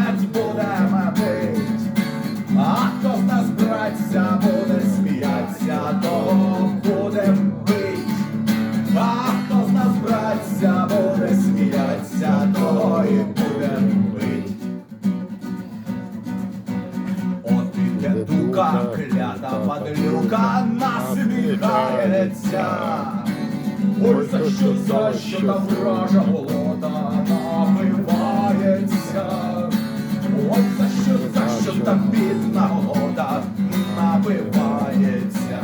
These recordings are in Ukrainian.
смерть будемо бить, а хто з нас браться, буде сміятися, того будем бить, а хто з нас браться, буде сміятися, того і будем бить. От і дедука, клята падлюка, насміхається. Ой, за що, за що та вража була. Голода напивається?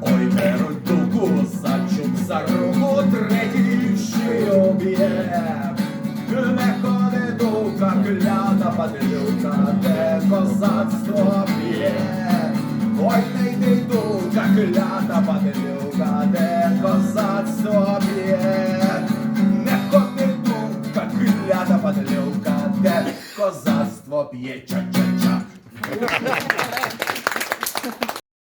Ой, беруть дуку, сачуть за руку, третій шию б'є. Не ходи дука, клята падлюка, де козацтво п'є. Ой, не йди дука, клята падлюка, козацтво п'є. Ча-ча-ча.